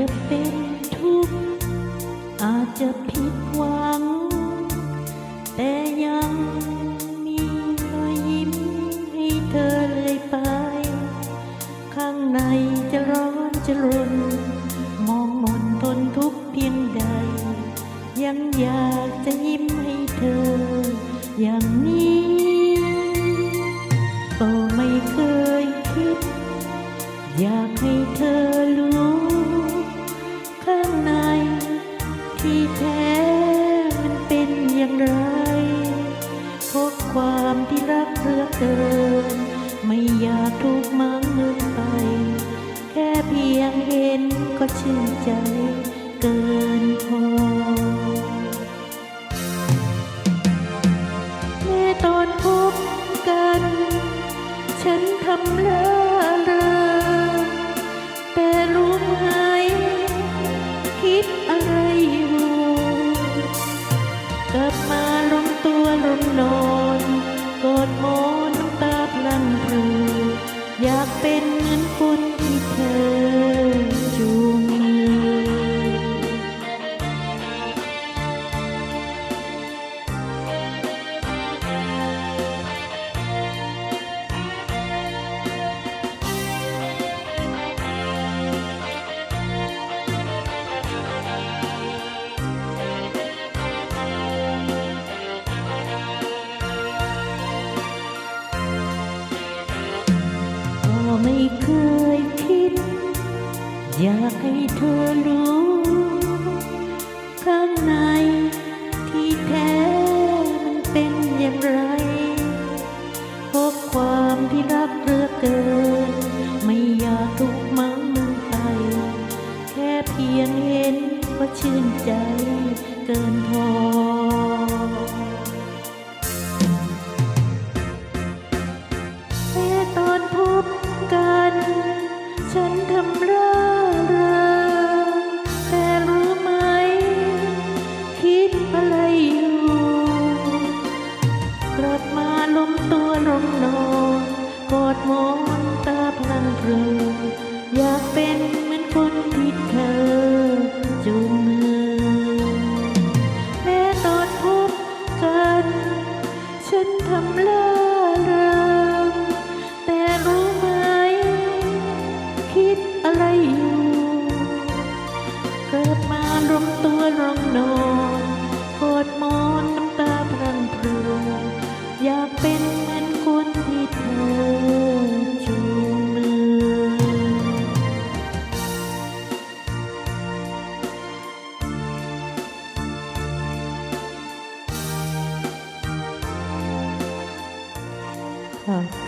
จะเป็นทุกข์อาจจะผิดหวัง แต่ยังมีรอยยิ้มให้เธอเลยไป ข้างในจะร้อนจะรน มองมนทนทุกเพียงใด ยังอยากจะยิ้มให้เธอ อย่างนี้ก็ไม่เคยคิด อยากให้ ที่แท้มันเป็นอย่างไรเพราะความที่รักเลือกเกิน ไม่อยากถูกมังเงินไป แค่เพียงเห็นก็ชื่นใจเกินพอ กลับมาลงตัวลงนอนกอดหมอนน้ำตาพลังพรูอยากเป็นเหมือนคนที่เธอ ไม่เคยคิด อยากให้เธอรู้ ข้างในที่แท้มันเป็นอย่างไร พบความที่รักเหลือเกิน ไม่อยากถูกมังมือไป แค่เพียงเห็นก็ชื่นใจเกินพอ กอดมอนตาพลังพรูอยากเป็นเหมือนคนที่เธอจูงมือแม้ตอนพบกัน ฉันทำเล่อเริงแต่รู้ไหม คิดอะไรอยู่ เกิดมาลงตัวลงนอน 嗯